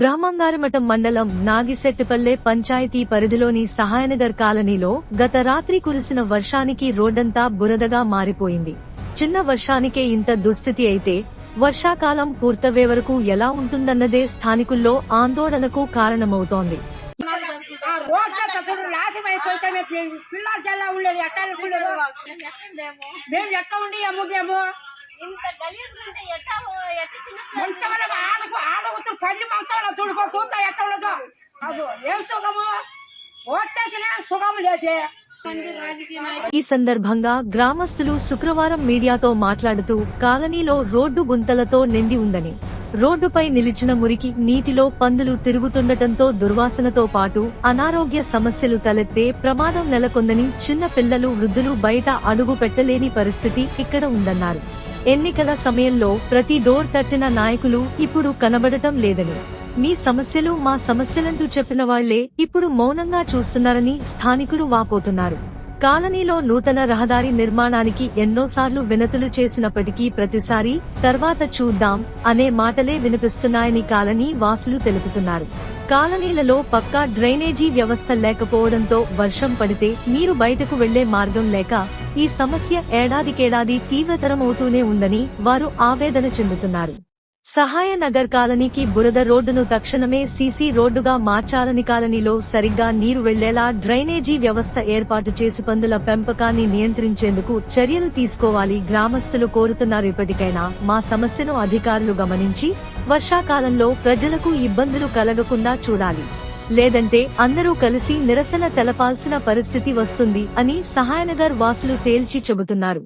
బ్రహ్మంగారమఠం మండలం నాగిశెట్టిపల్లె పంచాయతీ పరిధిలోని సహాయనగర్ కాలనీలో గత రాత్రి కురిసిన వర్షానికి రోడ్డంతా బురదగా మారిపోయింది. చిన్న వర్షానికే ఇంత దుస్థితి అయితే వర్షాకాలం పూర్తవే వరకు ఎలా ఉంటుందన్నదే స్థానికుల్లో ఆందోళనకు కారణమవుతోంది. తప్పుడు నాశనం అయిపోతే మంచాల చూద్దా ఎట్లా ఏం సుఖము? ఓటేసినా సుఖం లేదే. ఈ సందర్భంగా గ్రామస్తులు శుక్రవారం మీడియాతో మాట్లాడుతూ కాలనీలో రోడ్డు గుంతలతో నిండి ఉందని రోడ్డుపై నిలిచిన మురికి నీటిలో పందులు తిరుగుతుండటంతో దుర్వాసనతో పాటు అనారోగ్య సమస్యలు తలెత్తే ప్రమాదం నెలకొందని చిన్న పిల్లలు వృద్ధులు బయట అడుగు పెట్టలేని పరిస్థితి ఇక్కడ ఉందన్నారు. ఎన్నికల సమయంలో ప్రతి డోర్ తట్టిన నాయకులు ఇప్పుడు కనబడటం లేదని మీ సమస్యలు మా సమస్యలంటూ చెప్పిన వాళ్ళే ఇప్పుడు మౌనంగా చూస్తున్నారని స్థానికులు వాపోతున్నారు. కాలనీలో నూతన రహదారి నిర్మాణానికి ఎన్నోసార్లు వినతులు చేసినప్పటికీ ప్రతిసారి తర్వాత చూద్దాం అనే మాటలే వినిపిస్తున్నాయని కాలనీ వాసులు తెలుపుతున్నారు. కాలనీలలో పక్కా డ్రైనేజీ వ్యవస్థ లేకపోవడంతో వర్షం పడితే నీరు బయటకు వెళ్ళే మార్గం లేక ఈ సమస్య ఏడాదికేడాది తీవ్రతరమవుతూనే ఉందని వారు ఆవేదన చెందుతున్నారు. సహాయ నగర్ కాలనీకి బురద రోడ్డును తక్షణమే సీసీ రోడ్డుగా మార్చాలని కాలనీలో సరిగ్గా నీరు వెళ్ళేలా డ్రైనేజీ వ్యవస్థ ఏర్పాటు చేసి పందుల పెంపకాన్ని నియంత్రించేందుకు చర్యలు తీసుకోవాలి గ్రామస్తులు కోరుతున్నారు. ఇప్పటికైనా మా సమస్యను అధికారులు గమనించి వర్షాకాలంలో ప్రజలకు ఇబ్బందులు కలగకుండా చూడాలి. లేదంటే అందరూ కలిసి నిరసన తెలపాల్సిన పరిస్థితి వస్తుంది అని సహాయనగర్ వాసులు తేల్చి చెబుతున్నారు.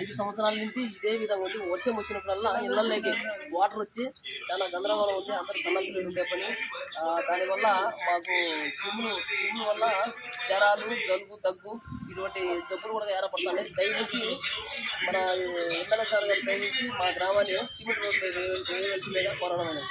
ఐదు సంవత్సరాల నుంచి ఇదే విధంగా ఉంది. వర్షం వచ్చినప్పుడల్లా ఇళ్ళల్లోకి వాటర్ వచ్చి చాలా గందరగోళం ఉంది. అందరూ సన్నగిల్లు ఉండే పని. దానివల్ల మాకు తుమ్ములు తుమ్ముల వల్ల జ్వరాలు జలుబు దగ్గు ఇటువంటి జబ్బులు కూడా ఏర్పడుతున్నాయి దయచేసి మన ఎమ్మెల్యే సార్ గారు దయచేసి మా గ్రామాన్ని సిమెంట్ రోడ్డు వేయవలసిందిగా కోరడం అనేది.